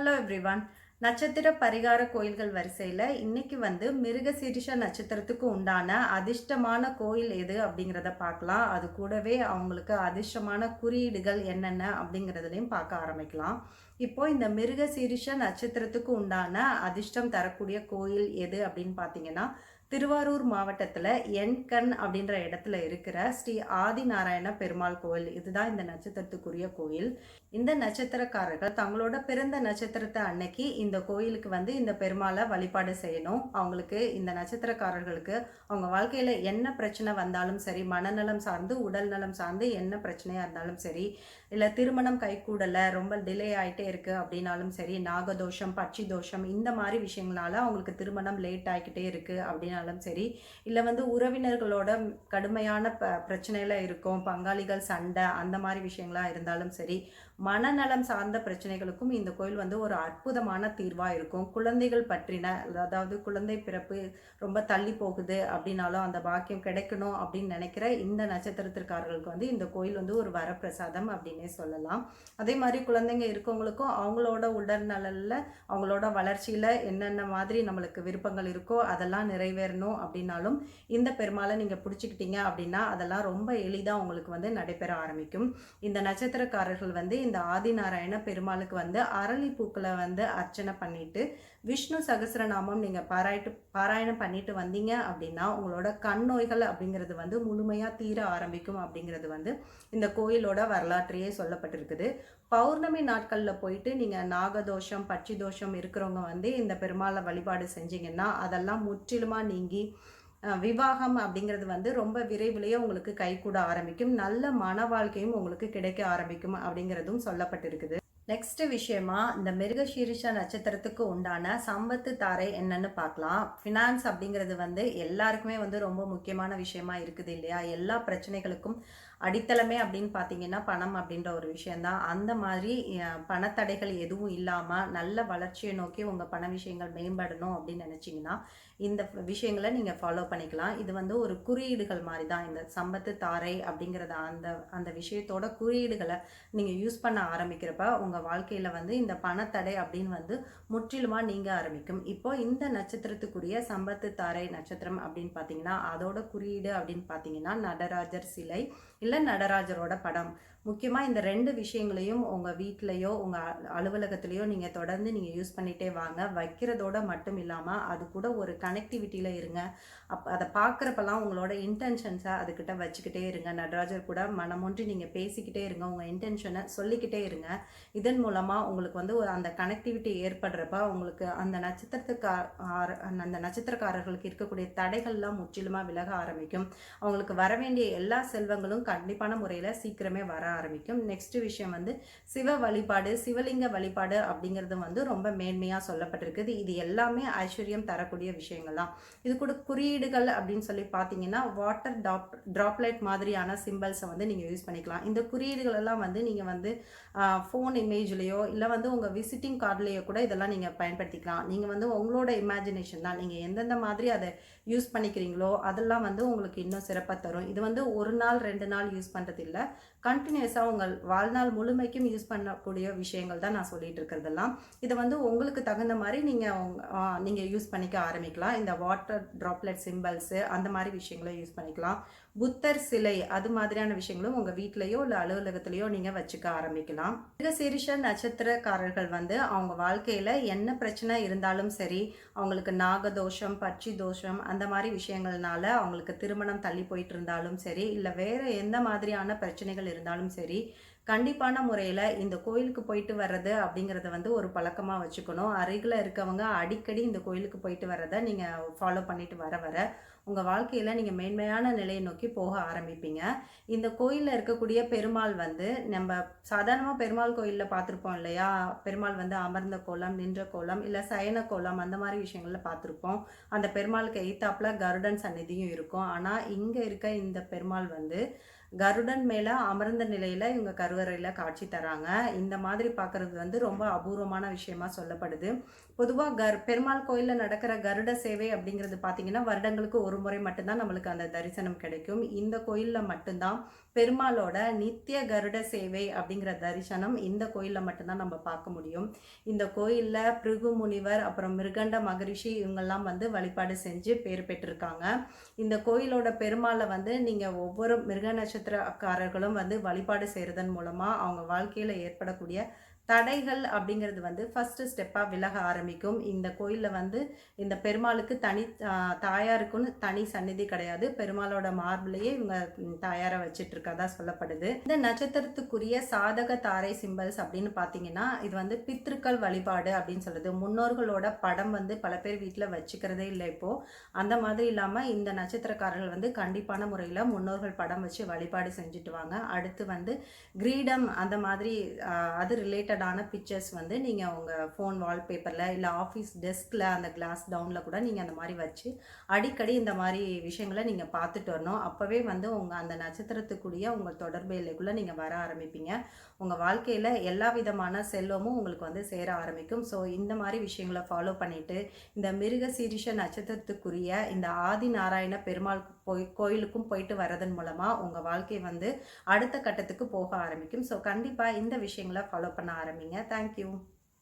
Hello everyone நட்சத்திர பரிகார கோயில்கள் வரிசையில் இன்னைக்கு வந்து மிருகசீரிஷ நட்சத்திரத்துக்கு உண்டான அதிர்ஷ்டமான கோயில் எது அப்படிங்கிறத பார்க்கலாம். அது கூடவே அவங்களுக்கு அதிர்ஷ்டமான குறியீடுகள் என்னென்ன அப்படிங்கிறதுலையும் பார்க்க ஆரம்பிக்கலாம். இப்போ இந்த மிருகசீரிஷ நட்சத்திரத்துக்கு உண்டான அதிர்ஷ்டம் தரக்கூடிய கோயில் எது அப்படின்னு பார்த்தீங்கன்னா திருவாரூர் மாவட்டத்தில் எண்கண் அப்படின்ற இடத்துல இருக்கிற ஸ்ரீ ஆதிநாராயண பெருமாள் கோயில் இதுதான் இந்த நட்சத்திரத்துக்குரிய கோயில். இந்த நட்சத்திரக்காரர்கள் தங்களோட பிறந்த நட்சத்திரத்தை அன்னைக்கு இந்த கோயிலுக்கு வந்து இந்த பெருமாளை வழிபாடு செய்யணும். அவங்களுக்கு இந்த நட்சத்திரக்காரர்களுக்கு அவங்க வாழ்க்கையில் என்ன பிரச்சனை வந்தாலும் சரி மனநலம் சார்ந்து உடல் நலம் சார்ந்து என்ன பிரச்சனையாக இருந்தாலும் சரி இல்லை திருமணம் கைகூடலை ரொம்ப டிலே ஆகிட்டே இருக்குது அப்படின்னாலும் சரி நாகதோஷம் பட்சி தோஷம் இந்த மாதிரி விஷயங்களால அவங்களுக்கு திருமணம் லேட் ஆகிக்கிட்டே இருக்குது பிரச்சனைனாலும் சரி இல்லை வந்து உறவினர்களோட கடுமையான ப பிரச்சனையில் இருக்கும் பங்காளிகள் சண்டை அந்த மாதிரி விஷயங்களா இருந்தாலும் சரி மனநலம் சார்ந்த பிரச்சனைகளுக்கும் இந்த கோயில் வந்து ஒரு அற்புதமான தீர்வாக இருக்கும். குழந்தைகள் பற்றின அதாவது குழந்தை பிறப்பு ரொம்ப தள்ளி போகுது அப்படின்னாலும் அந்த பாக்கியம் கிடைக்கணும் அப்படின்னு நினைக்கிற இந்த நட்சத்திரத்திற்காரர்களுக்கு வந்து இந்த கோயில் வந்து ஒரு வரப்பிரசாதம் அப்படின்னே சொல்லலாம். அதே மாதிரி குழந்தைங்க இருக்கவங்களுக்கும் அவங்களோட உடல்நலில் அவங்களோட வளர்ச்சியில் என்னென்ன மாதிரி நம்மளுக்கு விருப்பங்கள் இருக்கோ அதெல்லாம் நிறைவேறணும் அப்படின்னாலும் இந்த பெருமாளை நீங்கள் பிடிச்சிக்கிட்டீங்க அப்படின்னா அதெல்லாம் ரொம்ப எளிதாக உங்களுக்கு வந்து நடைபெற ஆரம்பிக்கும். இந்த நட்சத்திரக்காரர்கள் வந்து இந்த ஆதிநாராயண பெருமாளுக்கு வந்து அரளி பூக்களை வந்து அர்ச்சனை பண்ணிட்டு விஷ்ணு சகசிரநாமம் நீங்கள் பாராயிட்டு பாராயணம் பண்ணிட்டு வந்தீங்க அப்படின்னா உங்களோட கண் நோய்கள் அப்படிங்கிறது வந்து முழுமையாக தீர ஆரம்பிக்கும் அப்படிங்கிறது வந்து இந்த கோயிலோட வரலாற்றையே சொல்லப்பட்டிருக்குது. பௌர்ணமி நாட்களில் போயிட்டு நீங்கள் நாகதோஷம் பட்சி தோஷம் இருக்கிறவங்க வந்து இந்த பெருமாளை வழிபாடு செஞ்சீங்கன்னா அதெல்லாம் முற்றிலுமாக நீங்கி விவாகம் அப்படிங்கிறது வந்து ரொம்ப விரைவிலேயே உங்களுக்கு கைகூட ஆரம்பிக்கும். நல்ல மன வாழ்க்கையும் உங்களுக்கு கிடைக்க ஆரம்பிக்கும் அப்படிங்கிறதும் சொல்லப்பட்டிருக்குது. நெக்ஸ்ட் விஷயமா இந்த மிருகசீரிஷ நட்சத்திரத்துக்கு உண்டான சம்பத்து தாரை என்னன்னு பார்க்கலாம். ஃபினான்ஸ் அப்படிங்கிறது வந்து எல்லாருக்குமே வந்து ரொம்ப முக்கியமான விஷயமா இருக்குது இல்லையா? எல்லா பிரச்சனைகளுக்கும் அடித்தளமே அப்படின்னு பார்த்தீங்கன்னா பணம் அப்படின்ற ஒரு விஷயந்தான் அந்த மாதிரி பணத்தடைகள் எதுவும் இல்லாமல் நல்ல வளர்ச்சியை நோக்கி உங்கள் பண விஷயங்கள் மேம்படணும் அப்படின்னு நினச்சிங்கன்னா இந்த விஷயங்களை நீங்கள் ஃபாலோ பண்ணிக்கலாம். இது வந்து ஒரு குறியீடுகள் மாதிரி தான். இந்த சம்பத்து தாரை அப்படிங்கிறத அந்த அந்த விஷயத்தோட குறியீடுகளை நீங்கள் யூஸ் பண்ண ஆரம்பிக்கிறப்ப உங்கள் வாழ்க்கையில் வந்து இந்த பணத்தடை அப்படின்னு வந்து முற்றிலுமாக நீங்கள் ஆரம்பிக்கும். இப்போ இந்த நட்சத்திரத்துக்குரிய சம்பத்து தாரை நட்சத்திரம் அப்படின்னு பார்த்தீங்கன்னா அதோட குறியீடு அப்படின்னு பார்த்தீங்கன்னா நடராஜர் சிலை இல்லை நடராஜரோட படம். முக்கியமாக இந்த ரெண்டு விஷயங்களையும் உங்கள் வீட்லேயோ உங்கள் அலுவலகத்துலேயோ நீங்கள் தொடர்ந்து நீங்கள் யூஸ் பண்ணிகிட்டே வாங்க. வைக்கிறதோட மட்டும் இல்லாமல் அது கூட ஒரு கனெக்டிவிட்டியில் இருங்க. அப் அதை பார்க்குறப்பெல்லாம் உங்களோட இன்டென்ஷன்ஸை அதுக்கிட்ட வச்சுக்கிட்டே இருங்க. நடராஜர் கூட மனமொன்றி நீங்கள் பேசிக்கிட்டே இருங்க. உங்கள் இன்டென்ஷனை சொல்லிக்கிட்டே இருங்க. இதன் மூலமாக உங்களுக்கு வந்து ஒரு அந்த கனெக்டிவிட்டி ஏற்படுறப்ப உங்களுக்கு அந்த நட்சத்திரத்துக்கு அந்த நட்சத்திரக்காரர்களுக்கு இருக்கக்கூடிய தடைகள்லாம் முற்றிலுமாக விலக ஆரம்பிக்கும். அவங்களுக்கு வர வேண்டிய எல்லா செல்வங்களும் கண்டிப்பான முறையில் சீக்கிரமே வர ஆரம்பிக்கும். நெக்ஸ்ட் விஷயம் வந்து சிவ வழிபாடு சிவலிங்க வழிபாடு அப்படிங்கிறது வந்து ரொம்ப மேன்மையாக சொல்லப்பட்டிருக்குது. இது எல்லாமே ஐஸ்வர்யம் தரக்கூடிய விஷயங்கள் தான். இது கூட குறியீடுகள் அப்படின்னு சொல்லி பார்த்தீங்கன்னா வாட்டர் டாப் ட்ராப்லெட் மாதிரியான சிம்பிள்ஸை வந்து நீங்கள் யூஸ் பண்ணிக்கலாம். இந்த குறியீடுகள் எல்லாம் வந்து நீங்கள் வந்து ஃபோன் இமேஜ்லேயோ இல்லை வந்து உங்கள் விசிட்டிங் கார்ட்லேயோ கூட இதெல்லாம் நீங்கள் பயன்படுத்திக்கலாம். நீங்கள் வந்து உங்களோட இமேஜினேஷன் தான். நீங்கள் எந்தெந்த மாதிரி அதை யூஸ் பண்ணிக்கிறீங்களோ அதெல்லாம் வந்து உங்களுக்கு இன்னும் சிறப்பாக தரும். இது வந்து ஒரு நாள் ரெண்டு நாள் யூஸ் பண்ணுறது இல்லை கண்டினியூ கண்டினியூஸாக உங்கள் வாழ்நாள் முழுமைக்கும் யூஸ் பண்ணக்கூடிய விஷயங்கள் தான் நான் சொல்லிட்டு இருக்கிறதெல்லாம். இதை வந்து உங்களுக்கு தகுந்த மாதிரி நீங்கள் நீங்கள் யூஸ் பண்ணிக்க ஆரம்பிக்கலாம். இந்த வாட்டர் ட்ராப்லெட் சிம்பிள்ஸு அந்த மாதிரி விஷயங்களை யூஸ் பண்ணிக்கலாம். புத்தர் சிலை அது மாதிரியான விஷயங்களும் உங்கள் வீட்லேயோ இல்லை அலுவலகத்திலையோ நீங்கள் வச்சுக்க ஆரம்பிக்கலாம். மிருகசீரிஷ நட்சத்திரக்காரர்கள் வந்து அவங்க வாழ்க்கையில் என்ன பிரச்சனை இருந்தாலும் சரி அவங்களுக்கு நாகதோஷம் பட்சி தோஷம் அந்த மாதிரி விஷயங்கள்னால அவங்களுக்கு திருமணம் தள்ளி போயிட்டு இருந்தாலும் சரி இல்லை வேறு எந்த மாதிரியான பிரச்சனைகள் இருந்தாலும் சரி கண்டிப்பான முறையில் இந்த கோயிலுக்கு போயிட்டு வர்றது அப்படிங்கிறத வந்து ஒரு பழக்கமாக வச்சுக்கணும். அருகில் இருக்கவங்க அடிக்கடி இந்த கோயிலுக்கு போயிட்டு வர்றதை நீங்கள் ஃபாலோ பண்ணிட்டு வர வர உங்கள் வாழ்க்கையில் நீங்கள் மேன்மையான நிலையை நோக்கி போக ஆரம்பிப்பீங்க. இந்த கோயிலில் இருக்கக்கூடிய பெருமாள் வந்து நம்ம சாதாரணமாக பெருமாள் கோயிலில் பார்த்துருப்போம் இல்லையா? பெருமாள் வந்து அமர்ந்த கோலம் நின்ற கோலம் இல்லை சயன கோலம் அந்த மாதிரி விஷயங்களில் பார்த்துருப்போம். அந்த பெருமாளுக்கு எய்த்தாப்பில் கருடன் சந்நிதியும் இருக்கும். ஆனால் இங்கே இருக்க இந்த பெருமாள் வந்து கருடன் மேலே அமர்ந்த நிலையில் இவங்க கருவறையில் காட்சி தராங்க. இந்த மாதிரி பார்க்குறது வந்து ரொம்ப அபூர்வமான விஷயமா சொல்லப்படுது. பொதுவாக கர் பெருமாள் கோயிலில் நடக்கிற கருட சேவை அப்படிங்கிறது பார்த்தீங்கன்னா வருடங்களுக்கு ஒரு முறை மட்டும்தான் நம்மளுக்கு அந்த தரிசனம் கிடைக்கும். இந்த கோயிலில் மட்டும்தான் பெருமாளோட நித்திய கருட சேவை அப்படிங்கிற தரிசனம் இந்த கோயிலில் மட்டும்தான் நம்ம பார்க்க முடியும். இந்த கோயிலில் பிருகு முனிவர் அப்புறம் மிருகண்ட மகரிஷி இவங்கெல்லாம் வந்து வழிபாடு செஞ்சு பேர் பெற்றிருக்காங்க. இந்த கோயிலோட பெருமாளை வந்து நீங்கள் ஒவ்வொரு மிருக நட்சத்திரக்காரர்களும் வந்து வழிபாடு செய்கிறதன் மூலமாக அவங்க வாழ்க்கையில் ஏற்படக்கூடிய தடைகள் அப்படிங்கிறது வந்து ஃபஸ்ட்டு ஸ்டெப்பாக விலக ஆரம்பிக்கும். இந்த கோயிலில் வந்து இந்த பெருமாளுக்கு தனி தாயாருக்குன்னு தனி சந்நிதி கிடையாது. பெருமாளோட மார்பிலேயே இவங்க தாயாரை வச்சிட்ருக்கதா சொல்லப்படுது. இந்த நட்சத்திரத்துக்குரிய சாதக தாரை சிம்பல்ஸ் அப்படின்னு பார்த்தீங்கன்னா இது வந்து பித்ருக்கள் வழிபாடு அப்படின்னு சொல்லுது முன்னோர்களோட படம் வந்து பல பேர் வீட்டில் வச்சுக்கிறதே இல்லை இப்போது அந்த மாதிரி இல்லாமல் இந்த நட்சத்திரக்காரர்கள் வந்து கண்டிப்பான முறையில் முன்னோர்கள் படம் வச்சு வழிபாடு செஞ்சுட்டு வாங்க. அடுத்து வந்து கிரீடம் அந்த மாதிரி அது ரிலேட்டட் ரிலேட்டடான பிக்சர்ஸ் வந்து நீங்கள் உங்கள் ஃபோன் வால்பேப்பரில் இல்லை ஆஃபீஸ் டெஸ்கில் அந்த கிளாஸ் டவுனில் கூட நீங்கள் அந்த மாதிரி வச்சு அடிக்கடி இந்த மாதிரி விஷயங்களை நீங்கள் பார்த்துட்டு வரணும். அப்போவே வந்து உங்கள் அந்த நட்சத்திரத்துக்குரிய உங்கள் தொடர்பு எல்லைக்குள்ளே நீங்கள் வர ஆரம்பிப்பீங்க. உங்கள் வாழ்க்கையில் எல்லா விதமான செல்வமும் உங்களுக்கு வந்து சேர ஆரம்பிக்கும். ஸோ இந்த மாதிரி விஷயங்களை ஃபாலோ பண்ணிவிட்டு இந்த மிருக சீரிஷ நட்சத்திரத்துக்குரிய இந்த ஆதி நாராயண பெருமாள் போய் கோயிலுக்கும் போயிட்டு வரதன் மூலமாக உங்கள் வாழ்க்கை வந்து அடுத்த கட்டத்துக்கு போக ஆரம்பிக்கும். ஸோ கண்டிப்பாக இந்த விஷயங்களை ஃபாலோ பண்ண para mim. Thank you.